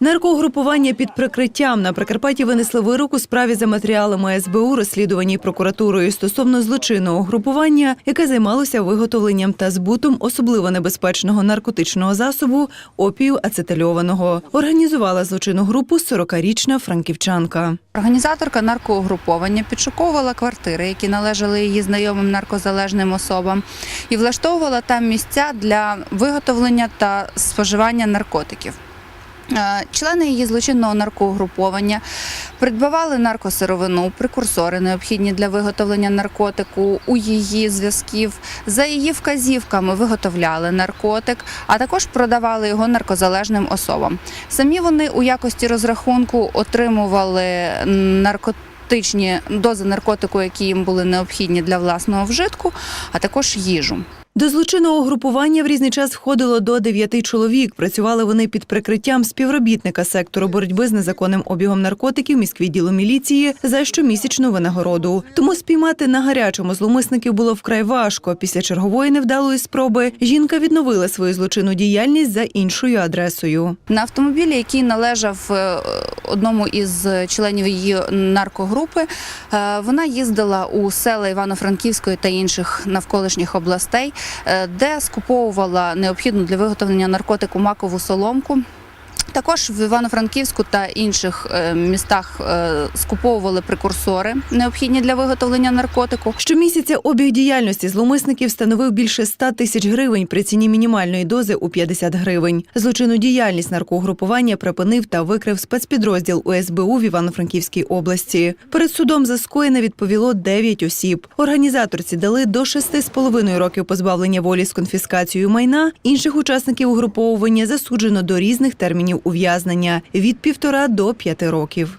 Наркоугрупування під прикриттям на Прикарпатті винесли вирок у справі за матеріалами СБУ, розслідуваній прокуратурою стосовно злочинного угрупування, яке займалося виготовленням та збутом особливо небезпечного наркотичного засобу опію ацетильованого. Організувала злочинну групу 40-річна франківчанка. Організаторка наркоугруповання підшуковувала квартири, які належали її знайомим наркозалежним особам, і влаштовувала там місця для виготовлення та споживання наркотиків. Е, Члени її злочинного наркоугруповання придбавали наркосировину, прекурсори, необхідні для виготовлення наркотику у її зв'язків. За її вказівками виготовляли наркотик, а також продавали його наркозалежним особам. Самі вони у якості розрахунку отримували наркотичні дози наркотику, які їм були необхідні для власного вжитку, а також їжу. До злочинного угрупування в різний час входило до дев'яти чоловік. Працювали вони під прикриттям співробітника сектору боротьби з незаконним обігом наркотиків міськвідділу міліції за щомісячну винагороду. Тому спіймати на гарячому зловмисників було вкрай важко. Після чергової невдалої спроби жінка відновила свою злочинну діяльність за іншою адресою. На автомобілі, який належав е, одному із членів її наркогрупи, е, вона їздила у села Івано-Франківської та інших навколишніх областей, де скуповувала необхідну для виготовлення наркотику макову соломку. Також в Івано-Франківську та інших е, містах е, скуповували прекурсори, необхідні для виготовлення наркотику. Щомісяця обіг діяльності зловмисників становив більше 100 тисяч гривень при ціні мінімальної дози у 50 гривень. Злочинну діяльність наркоугрупування припинив та викрив спецпідрозділ УСБУ в Івано-Франківській області. Перед судом за скоєне відповіло 9 осіб. Організаторці дали до 6,5 років позбавлення волі з конфіскацією майна. Інших учасників угруповування засуджено до різних термінів ув'язнення від півтора до п'яти років.